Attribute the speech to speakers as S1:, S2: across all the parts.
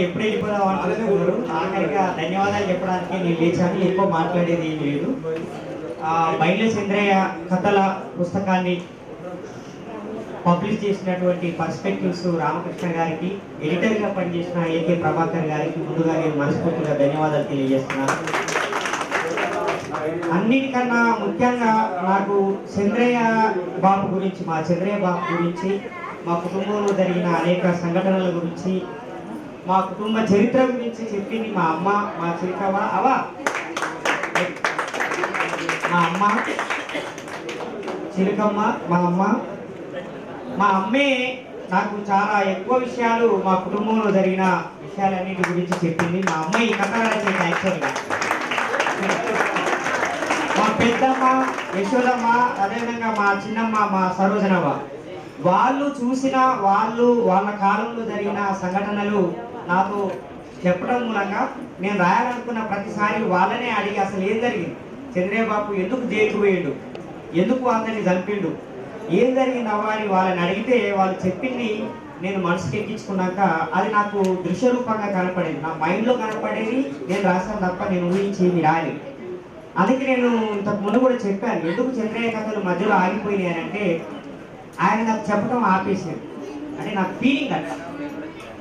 S1: ఎప్పుడు వెళ్ళిపోదాం అనుకుంటున్నారు ఆఖరిగా ధన్యవాదాలు చెప్పడానికి నేను లేచాను. ఎక్కువ మాట్లాడేది ఏం లేదు. ఆ, చంద్రయ్య కథల పుస్తకాన్ని పబ్లిష్ చేసినటువంటి పర్స్పెక్టివ్స్ రామకృష్ణ గారికి ఎడిటర్గా పనిచేసిన ఏకే ప్రభాకర్ గారికి ముందుగా నేను మనస్ఫూర్తిగా ధన్యవాదాలు తెలియజేస్తున్నాను. అన్నిటికన్నా ముఖ్యంగా నాకు చంద్రయ్య బాబు గురించి మా చంద్రయ్య బాబు గురించి మా కుటుంబంలో జరిగిన అనేక సంఘటనల గురించి మా కుటుంబ చరిత్ర గురించి చెప్పింది మా అమ్మ మా చిరికవ అవా. మా అమ్మ చిలకమ్మ మా అమ్మ. మా అమ్మే నాకు చాలా ఎక్కువ విషయాలు మా కుటుంబంలో జరిగిన విషయాలన్నిటి గురించి చెప్పింది. మా అమ్మ ఈ కథ యాక్చువల్గా. మా పెద్దమ్మ యశోదమ్మ అదేవిధంగా మా చిన్నమ్మ మా సరోజనమ్మ వాళ్ళు చూసిన వాళ్ళు వాళ్ళ కాలంలో జరిగిన సంఘటనలు నాకు చెప్పడం మూలంగా నేను రాయాలనుకున్న ప్రతిసారి వాళ్ళనే అడిగి అసలు ఏం జరిగింది? చంద్రయ్య బాబు ఎందుకు జైలుకు పోయిండు? ఎందుకు అందరిని చంపిండు? ఏం జరిగింది అవ్వాలి అని వాళ్ళని అడిగితే వాళ్ళు చెప్పింది నేను మనసుకి ఎక్కించుకున్నాక అది నాకు దృశ్య రూపంగా కనపడేది. నా మైండ్లో కనపడేది నేను రాశాను తప్ప నేను ఊహించేది రాలి అందుకే నేను ఇంతకు ముందు కూడా చెప్పాను ఎందుకు చంద్రయ్య కథలు మధ్యలో ఆగిపోయినాయి అంటే ఆయన నాకు చెప్పడం ఆపేసాడు అంటే నాకు ఫీలింగ్ అట్లా.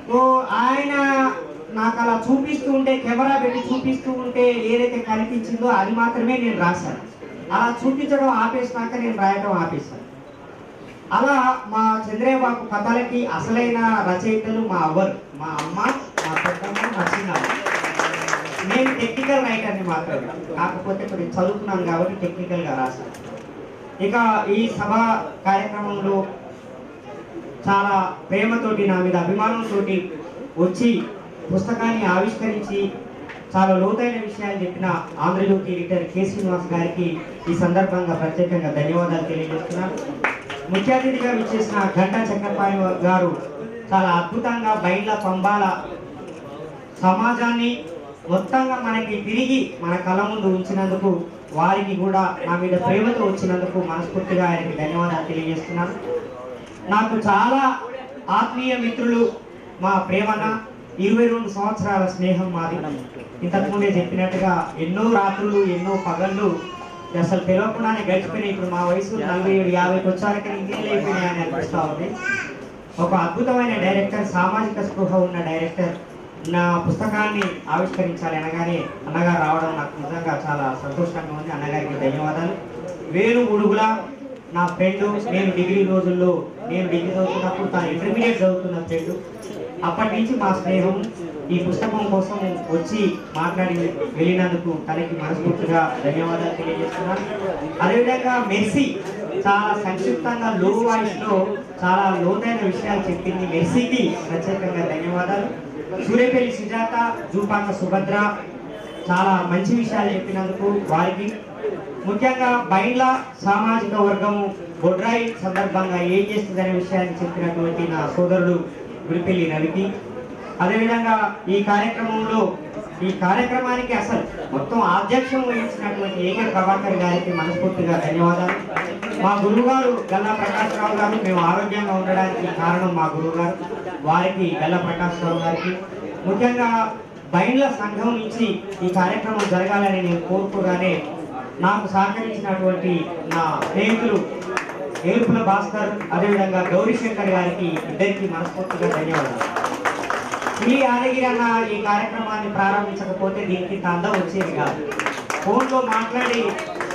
S1: సో ఆయన నాకు అలా చూపిస్తూ ఉంటే కెమెరా పెట్టి చూపిస్తూ ఉంటే ఏదైతే కనిపించిందో అది మాత్రమే నేను రాశాను. అలా చూపించడం ఆపేసినాక నేను రాయడం ఆపేశాను. అలా మా చంద్రయ్య బాబు కథలకి అసలైన రచయితలు మా అవ్వరు మా అమ్మ మా పెద్దమ్మ మా చిన్న నేను టెక్నికల్ రైటర్ని మాత్రమే. కాకపోతే కొంచెం చదువుకున్నాను కాబట్టి టెక్నికల్గా రాశాను. ఇక ఈ సభ కార్యక్రమంలో చాలా ప్రేమతోటి నా మీద అభిమానంతో వచ్చి పుస్తకాన్ని ఆవిష్కరించి చాలా లోతైన విషయాలు చెప్పిన ఆంధ్రజ్యోతి ఎడిటర్ కె శ్రీనివాస్ గారికి ఈ సందర్భంగా ప్రత్యేకంగా ధన్యవాదాలు తెలియజేస్తున్నాను. ముఖ్య అతిథిగా విచ్చేసిన గంటా చక్రపాణి గారు చాలా అద్భుతంగా బయళ్ళ పంబాల సమాజాన్ని మొత్తంగా మనకి తిరిగి మన కళ ముందు ఉంచినందుకు వారికి కూడా నా మీద ప్రేమతో వచ్చినందుకు మనస్ఫూర్తిగా ఆయనకి ధన్యవాదాలు తెలియజేస్తున్నాను. నాకు చాలా ఆత్మీయ మిత్రులు మా ప్రేమన ఇరవై రెండు సంవత్సరాల స్నేహం మాది. ఇంతకుముందే చెప్పినట్టుగా ఎన్నో రాత్రులు ఎన్నో పగళ్ళు అసలు తెలియకుండానే గడిచిపోయినాయి. ఇప్పుడు మా వయసు నలభై ఏడు యాభైకి వచ్చాక ఇంకేళ్ళు అయిపోయినాయని అనిపిస్తూ ఉంది. ఒక అద్భుతమైన డైరెక్టర్ సామాజిక స్పృహ ఉన్న డైరెక్టర్ నా పుస్తకాన్ని ఆవిష్కరించాలి అనగానే అన్నగారు రావడం నాకు నిజంగా చాలా సంతోషంగా ఉంది. అన్నగారికి ధన్యవాదాలు. వేరు ఉడుగుల నా ఫ్రెండ్ నేను డిగ్రీ రోజుల్లో నేను డిగ్రీ చదువుతున్నప్పుడు తను ఇంటర్మీడియట్ చదువుతున్న ఫ్రెండ్. అప్పటి నుంచి మా స్నేహం ఈ పుస్తకం కోసం వచ్చి మాట్లాడి వెళ్ళినందుకు తనకి మనస్ఫూర్తిగా ధన్యవాదాలు తెలియజేస్తున్నాను. అదేవిధంగా మెస్సీ చాలా సంక్షిప్తంగా లో వాయిస్లో చాలా లోతైన విషయాలు చెప్పింది. మెస్సీకి ప్రత్యేకంగా ధన్యవాదాలు. సూర్యపల్లి సుజాత జూపాక సుభద్ర చాలా మంచి విషయాలు చెప్పినందుకు వారికి. ముఖ్యంగా బైండ్ల సామాజిక వర్గము బొడ్రాయి సందర్భంగా ఏం చేస్తుందనే విషయాన్ని చెప్పినటువంటి నా సోదరుడు గురిపెల్లి రవికి. అదేవిధంగా ఈ కార్యక్రమంలో ఈ కార్యక్రమానికి అసలు మొత్తం అధ్యక్షం వహించినటువంటి ఏకే ప్రభాకర్ గారికి మనస్ఫూర్తిగా ధన్యవాదాలు. మా గురువుగారు గల్లా ప్రకాశ్రావు గారు మేము ఆరోగ్యంగా ఉండడానికి కారణం మా గురువుగారు వారికి గల్లా ప్రకాశ్రావు గారికి. ముఖ్యంగా బైండ్ల సంఘం నుంచి ఈ కార్యక్రమం జరగాలని నేను కోరుకోగానే నాకు సహకరించినటువంటి నా స్నేహితులు ఏర్పుల భాస్కర్ అదేవిధంగా గౌరీశంకర్ గారికి ఇద్దరికి మనస్ఫూర్తిగా ధన్యవాదాలు. ఈ యాదగిరి అన్న ఈ కార్యక్రమాన్ని ప్రారంభించకపోతే దీనికి ఇంత వచ్చేది కాదు. ఫోన్లో మాట్లాడి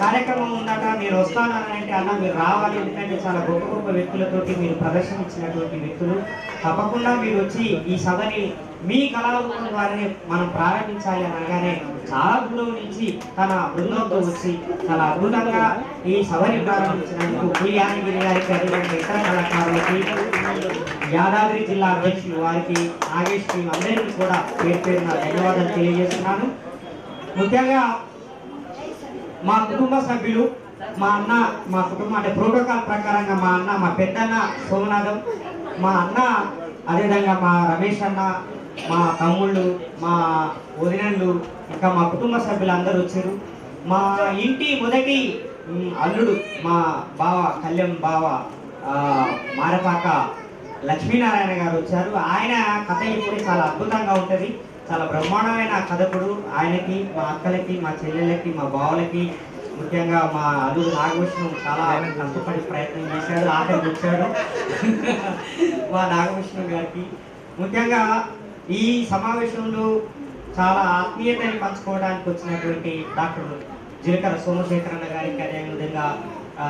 S1: కార్యక్రమం ఉందట మీరు వస్తాను అంటే అన్న మీరు రావాలి. ఎందుకంటే చాలా గొప్ప గొప్ప వ్యక్తులతోటి మీరు ప్రదర్శన ఇచ్చినటువంటి వ్యక్తులు. తప్పకుండా మీరు వచ్చి ఈ సభని మీ కళారూపం ద్వారానే మనం ప్రారంభించాలి అనగానే చాలా దూరం నుంచి తన బృందంతో వచ్చి చాలా అద్భుతంగా ఈ సభని ప్రారంభించినందుకు పులి యాదగిరి గారికి అటువంటి ఇతర కళాకారులకి యాదాద్రి జిల్లా అధ్యక్షులు వారికి నాగేష్ టీం అందరికీ కూడా పేరు పేరున ధన్యవాదాలు తెలియజేస్తున్నాను. ముఖ్యంగా మా కుటుంబ సభ్యులు మా అన్న మా కుటుంబం అంటే ప్రోటోకాల్ ప్రకారంగా మా అన్న మా పెద్దన్న సోమనాథం మా అన్న అదేవిధంగా మా రమేష్ అన్న మా తమ్ముళ్ళు మా వదినళ్ళు ఇంకా మా కుటుంబ సభ్యులు అందరూ వచ్చారు. మా ఇంటి మొదటి అల్లుడు మా బావ కళ్యాణ్ బావ మారపాక లక్ష్మీనారాయణ గారు వచ్చారు. ఆయన కథ ఇప్పుడు చాలా అద్భుతంగా ఉంటుంది. చాలా బ్రహ్మాండమైన కథకుడు. ఆయనకి మా అక్కలకి మా చెల్లెళ్ళకి మా బావలకి ముఖ్యంగా మా అల్లుడు నాగభూషణం చాలా కష్టపడి ప్రయత్నం చేశాడు. ఆఖరికి వచ్చాడు మా నాగభూషణం గారికి. ముఖ్యంగా ఈ సమావేశంలో చాలా ఆత్మీయతని పంచుకోవడానికి వచ్చినటువంటి డాక్టర్ జీలకర్ర సోమశేఖరన్న గారికి అదేవిధంగా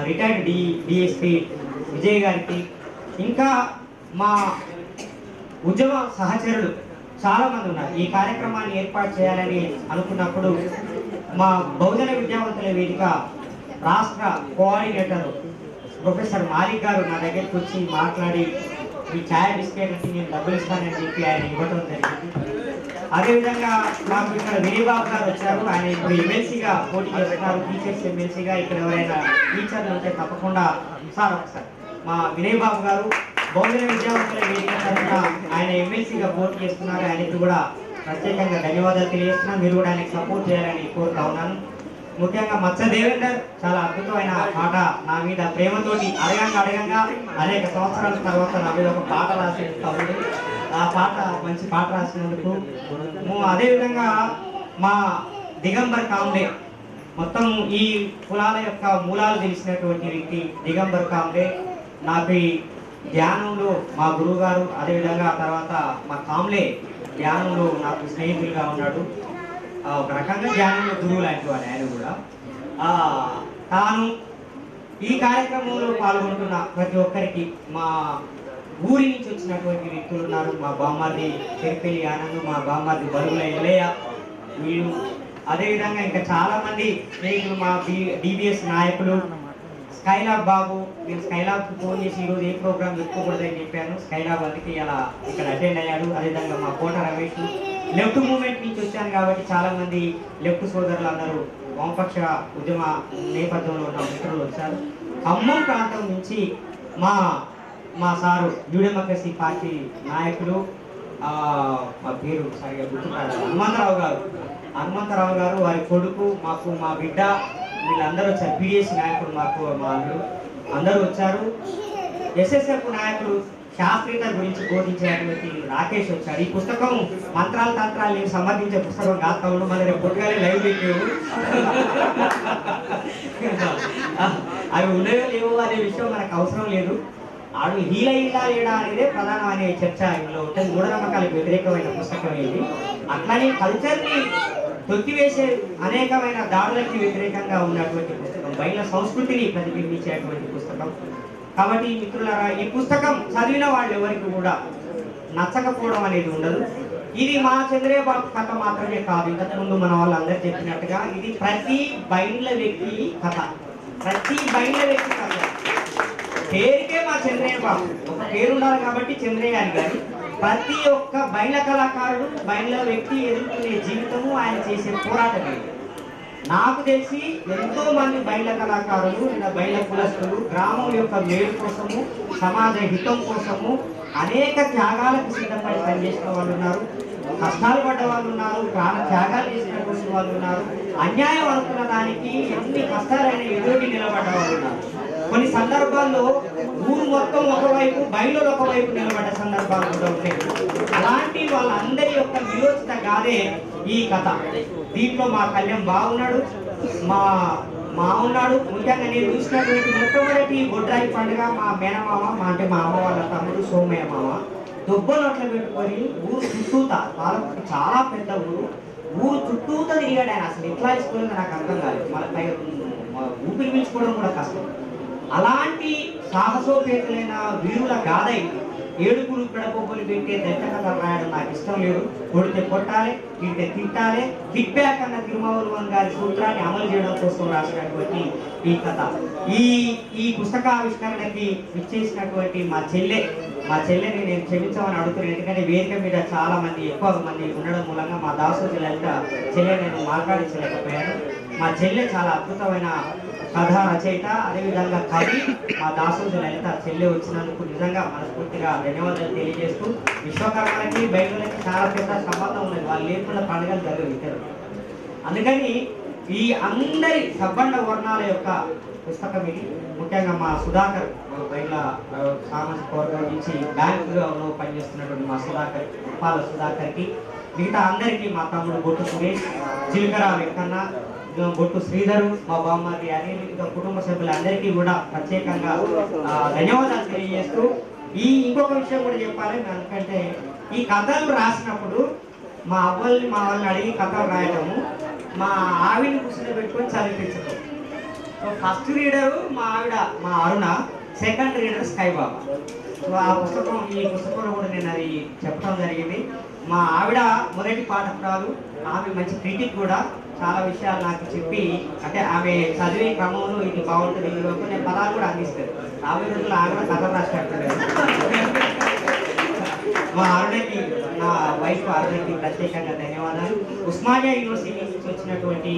S1: రిటైర్డ్ డి డిఎస్పి విజయ్ గారికి ఇంకా మా ఉద్యమ సహచరులు చాలామంది ఉన్నారు. ఈ కార్యక్రమాన్ని ఏర్పాటు చేయాలని అనుకున్నప్పుడు మా బహుజన విద్యావంతుల వేదిక రాష్ట్ర కోఆర్డినేటర్ ప్రొఫెసర్ మాలిక్ గారు నా దగ్గరికి వచ్చి మాట్లాడి ఈ ఛాయ్ బిస్కెట్లకి నేను డబ్బులు ఇస్తానని చెప్పి ఆయన ఇవ్వడం జరిగింది. అదేవిధంగా మాకు ఇక్కడ వేణుబాబు గారు వచ్చారు. ఆయన ఇప్పుడు ఎమ్మెల్సీగా పోటీ చేస్తున్నారు. టీచర్స్ ఎమ్మెల్సీగా ఇక్కడ ఎవరైనా టీచర్లు ఉంటే తప్పకుండా సార్ ఒకసారి మా వినయ్ బాబు గారు బౌద్ధ విద్యావంతుల వేదిక తరఫున ఆయన ఎమ్మెల్సీగా పోటీ చేస్తున్నారు. ఆయనకి కూడా ప్రత్యేకంగా ధన్యవాదాలు తెలియజేస్తున్నాను. మీరు కూడా ఆయనకు సపోర్ట్ చేయాలని కోరుతా ఉన్నాను. ముఖ్యంగా మత్స్య దేవేందర్ చాలా అద్భుతమైన పాట నా మీద ప్రేమతోటి అడగంగా అడగంగా అనేక సంవత్సరాల తర్వాత నా మీద ఒక పాట రాసి తమ్ముడు ఆ పాట మంచి పాట రాసినందుకు అదేవిధంగా మా దిగంబర్ కాంబే మొత్తం ఈ కులాల యొక్క మూలాలు తెలిసినటువంటి వ్యక్తి దిగంబర్ కాంబే నాకు ఈ ధ్యానంలో మా గురువు గారు అదేవిధంగా తర్వాత మా కాంబ్లే ధ్యానంలో నాకు స్నేహితులుగా ఉన్నాడు. ఒక రకంగా ధ్యానంలో గురువు లాంటి వాడు ఆయన కూడా తాను ఈ కార్యక్రమంలో పాల్గొంటున్న ప్రతి ఒక్కరికి మా ఊరి నుంచి వచ్చినటువంటి వ్యక్తులు ఉన్నారు. మా బామ్మార్ది చెరిపెల్లి ఆనంద్ మా బామ్మార్ది బరువుల ఎల్లయ్య వీళ్ళు. అదేవిధంగా ఇంకా చాలా మంది స్నేహితులు మా డిబిఎస్ నాయకులు. స్కైలాబ్ బాబు నేను స్కైలాబ్ ఫోన్ చేసి ఈరోజు ఏ ప్రోగ్రామ్ చెప్పుకోకూడదని చెప్పాను. స్కైలాబ్ అందుకే ఇలా ఇక్కడ అటెండ్ అయ్యాడు. అదేవిధంగా మా కోట రమేష్ లెఫ్ట్ మూమెంట్ నుంచి వచ్చాను కాబట్టి చాలా మంది లెఫ్ట్ సోదరులు అందరూ వామపక్ష ఉద్యమ నేపథ్యంలో ఉన్న మిత్రులు వచ్చారు. ఖమ్మం ప్రాంతం నుంచి మా మా సారు న్యూ పార్టీ నాయకులు మా పేరు సరిగా గుర్తురాదు హనుమంతరావు గారు. హనుమంతరావు గారు వారి కొడుకు మాకు మా బిడ్డ వీళ్ళందరూ వచ్చారు. పిడిఎస్ నాయకుడు మాకు మా అందరూ వచ్చారు. ఎస్ఎస్ఎఫ్ నాయకులు శాస్త్రీయత గురించి బోధించినటువంటి రాకేష్ వచ్చారు ఈ పుస్తకం మంత్రాల తంత్రాలు సంబంధించే పుస్తకం కాదు తమ్ముడు మన రేపు పొద్దుగానే లైవ్ పెట్టేవు అవి ఉన్నాయో లేవో అనే విషయం మనకు అవసరం లేదు. ఆడు హీల ఇలా లేడా అనేదే ప్రధానమైన చర్చ ఇందులో ఉంటుంది మూఢనమ్మకాలకు వ్యతిరేకమైన పుస్తకం ఇది. అట్లానే కల్చర్ని తొక్కివేసే అనేకమైన దాడులకి వ్యతిరేకంగా ఉన్నటువంటి పుస్తకం బయట సంస్కృతిని ప్రతిబింబించేటువంటి పుస్తకం. కాబట్టి మిత్రులారా ఈ పుస్తకం చదివిన వాళ్ళు ఎవరికి కూడా నచ్చకపోవడం అనేది ఉండదు. ఇది మా చంద్రయ్య బాబు కథ మాత్రమే కాదు. ఇంతకుముందు మన వాళ్ళు అందరు చెప్పినట్టుగా ఇది ప్రతి బైండ్ల వ్యక్తి కథ. ప్రతి బైండ్ల వ్యక్తి కథ. పేరుకే మా చంద్రయ్య బాబు. ఒక పేరున్నారు కాబట్టి చంద్రయ్య అని కానీ ప్రతి ఒక్క బయల కళాకారుడు బయల వ్యక్తి ఎదుర్కొనే జీవితము ఆయన చేసే పోరాటం ఇది. నాకు తెలిసి ఎంతో మంది బయల కళాకారులు ఇలా బయల కులస్తులు గ్రామం యొక్క మేలు కోసము సమాజ హితం కోసము అనేక త్యాగాలకు సిద్ధపడి పనిచేసిన వాళ్ళు ఉన్నారు. కష్టాలు పడ్డ వాళ్ళు ఉన్నారు ప్రాణ త్యాగాలు చేసినటువంటి వాళ్ళు ఉన్నారు. అన్యాయం అనుకున్న దానికి ఎన్ని కష్టాలైనా ఎదుటి నిలబడ్డ వాళ్ళు ఉన్నారు. కొన్ని సందర్భాల్లో ఊరు మొత్తం ఒకవైపు బయలు ఒకవైపు నిలబడ్డ సందర్భాలు కూడా ఉంటాయి. అలాంటి వాళ్ళందరి యొక్క విలోచిత కాదే ఈ కథ. దీంట్లో మా కళ్యాణ్ బాగున్నాడు మా మా ఉన్నాడు. ముఖ్యంగా నేను చూసినటువంటి మొట్టమొదటి గొడ్రాయి పండుగ మా మేనమామ మా అంటే మా అమ్మ వాళ్ళ తమ్ముడు సోమయ్య మామ. దుబ్బలు పెట్టుకొని ఊరు చుట్టూత వాళ్ళకి చాలా పెద్ద ఊరు. ఊరు చుట్టూత తిరిగాడు ఆయన. అసలు ఎట్లా వేసుకోలేదో నాకు అర్థం కాలేదు. మన పైగా ఊపిరి పీల్చుకోవడం కూడా కష్టం. అలాంటి సాహసోపేతులైన వీరుల గాథై ఏడుగురు పిడపొబ్బులు పెట్టే దట్ట కథ రాయడం నాకు ఇష్టం లేదు. కొడితే కొట్టాలి తింటే తిట్టాలి. కిక్ బ్యాక్ అన్న తిరుమల గారి సూత్రాన్ని అమలు చేయడం కోసం రాసినటువంటి ఈ కథ. ఈ ఈ పుస్తకావిష్కరణకి ఇచ్చేసినటువంటి మా చెల్లె మా చెల్లెని నేను క్షమించమని అడుగుతున్నాను ఎందుకంటే వేదిక మీద చాలా మంది ఎక్కువ మంది ఉండడం మూలంగా మా దాసు లలిత చెల్లె నేను మాట్లాడించలేకపోయాను. మా చెల్లె చాలా అద్భుతమైన కథ రచయిత అదేవిధంగా కవి మా దాసోజు లలిత చెల్లె వచ్చినందుకు నిజంగా మనస్ఫూర్తిగా ధన్యవాదాలు తెలియజేస్తూ విశ్వకర్మలకి బయటలకి చాలా పెద్ద సంబంధం ఉన్నది. వాళ్ళు లేకుండా పండుగలు జరగవు ఇద్దరు. అందుకని ఈ అందరి సబ్బండ వర్ణాల యొక్క పుస్తకం ఇది. ముఖ్యంగా మా సుధాకర్ బయట సామాజిక వర్గం నుంచి బ్యాంకులో పనిచేస్తున్నటువంటి మా సుధాకర్ పాల సుధాకర్కి మిగతా అందరికీ మా తమ్ముడు బొట్టు సురేష్ జీలకర్ర వెంకన్న బొట్టు శ్రీధరు మా బామ్మకి అదే ఇంకా కుటుంబ సభ్యులందరికీ కూడా ప్రత్యేకంగా ధన్యవాదాలు తెలియజేస్తూ ఈ ఇంకొక విషయం కూడా చెప్పాలి ఎందుకంటే ఈ కథలు రాసినప్పుడు మా అవ్వల్ని మా వాళ్ళని అడిగి కథలు రాయడము మా ఆవిడని కూర్చొని పెట్టుకొని చదివించడం సో ఫస్ట్ రీడరు మా ఆవిడ మా Aruna second reader Sky Baba so ఆ పుస్తకం ఈ పుస్తకంలో కూడా నేను అది చెప్పడం జరిగింది. మా ఆవిడ మొదటి పాఠకురాలు. ఆమె మంచి క్రిటిక్ కూడా. చాలా విషయాలు నాకు చెప్పి అంటే ఆమె చదివే క్రమంలో ఇది బాగుంటుంది ఇది వరకు నేను పదాలు కూడా అందిస్తాను. రాబోయే రోజుల్లో ఆమె కూడా కథ రాసినట్టు మా అరుణకి నా వైఫ్ అరుణకి ప్రత్యేకంగా ధన్యవాదాలు. ఉస్మానియా యూనివర్సిటీ నుంచి వచ్చినటువంటి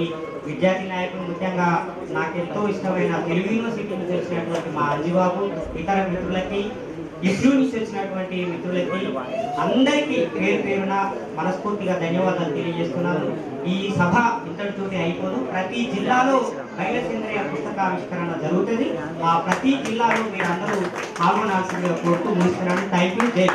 S1: విద్యార్థి నాయకులు ముఖ్యంగా నాకు ఎంతో ఇష్టమైన తెలుగు యూనివర్సిటీ నుంచి వచ్చినటువంటి మా అంజిబాబు ఇతర మిత్రులకి ఇస్రూ నుంచి వచ్చినటువంటి మిత్రులకి అందరికీ పేరు పేరున మనస్ఫూర్తిగా ధన్యవాదాలు తెలియజేస్తున్నాను. ఈ సభ ఇంతటితోటి అయిపోదు. ప్రతి జిల్లాలో బయలుసేంద్రియ పుస్తకావిష్కరణ జరుగుతుంది. ఆ ప్రతి జిల్లాలో మీరు అందరూ పాల్గొనాల్సిందిగా కోరుతూ ముగిస్తున్నాను. థ్యాంక్ యూ జై